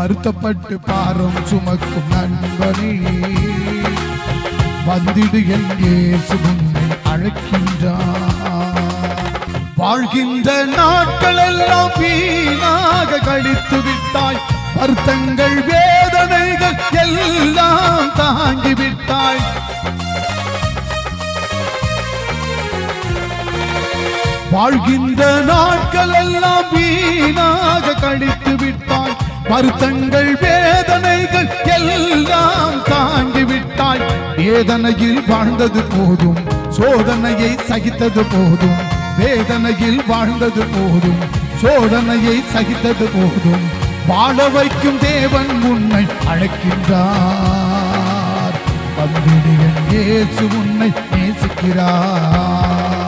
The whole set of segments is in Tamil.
வருத்தப்பட்டு பாரம் சுமக்கும் நண்பனே. வந்திடு என் சுமன்னை அழைக்கின்றான் வாழ்கின்ற நாட்கள் எல்லாம் வீணாக கழித்து விட்டாய். வருத்தங்கள் வேதனைகள் எல்லாம் தாங்கி விட்டாய். வாழ்கின்ற நாட்கள் எல்லாம் வீணாக வருத்தங்கள் வேதனைகள் எல்லாம் தாங்கிவிட்டாய் வேதனையில் வாழ்ந்தது போதும் சோதனையை சகித்தது போதும். வேதனையில் வாழ்ந்தது போதும் சோதனையை சகித்தது போதும். வாழ வைக்கும் தேவன் உன்னை அழைக்கின்றார். வந்திடு இயேசு உன்னை நேசிக்கிறார்.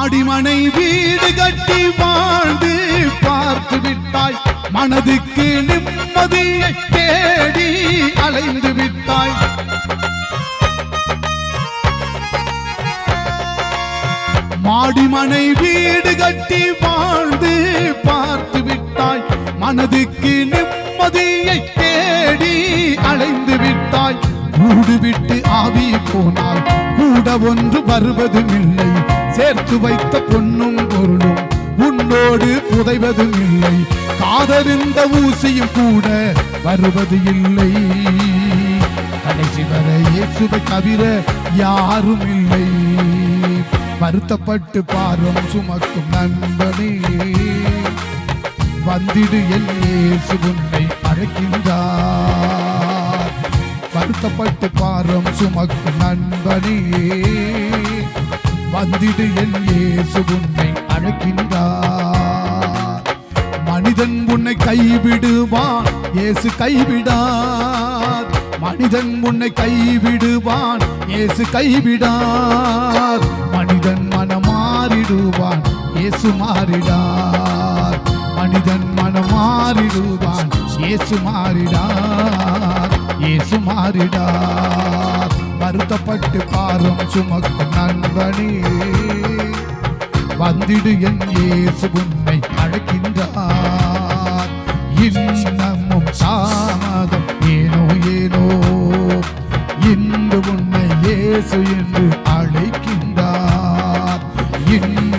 மாடிமனை வீடு கட்டி வாழ்ந்து பார்த்து விட்டாய். மனதுக்கு நிம்மதியை தேடி அலைந்து விட்டாய். மாடிமனை வீடு கட்டி வாழ்ந்து பார்த்து விட்டாய். மனதுக்கு நிம்மதியை தேடி அலைந்து விட்டாய். கூடு விட்டு ஆவி போனால் கூட ஒன்று வருவதும் இல்லை சேர்த்து வைத்த பொன்னும் பொருளும் உன்னோடு புதைவதும் இல்லை. காதலிந்த ஊசியும் கூட வருவது இல்லை. கடைசி வரை இயேசுவை தவிர யாரும் இல்லை. வருத்தப்பட்டு பாரம் சுமக்கும் நண்பனே வந்திடு என் இயேசு உன்னை அழைக்கின்றார் வருத்தப்பட்டு பாரம் சுமக்கும் நண்பனே வந்திடு என் இயேசு உன்னை அழைக்கின்றார். மனிதன் உன்னை கைவிடுவான் இயேசு கைவிடார். மனிதன் உன்னை கைவிடுவான் இயேசு கைவிடார். மனிதன் மனம் மாறிடுவான் இயேசு மாறிடார். மனிதன் மனம் மாறிடுவான் இயேசு மாறிடார் இயேசு மாறிடார். வருத்தப்பட்டு பாரம் சுமக்கும் நண்பனே. வந்திடு என் இயேசு உன்னை அழைக்கின்றார். இன்னமும் சாமதம் ஏனோ ஏனோ. இன்று உன்னை இயேசு என்று அழைக்கின்றார். இன்னும்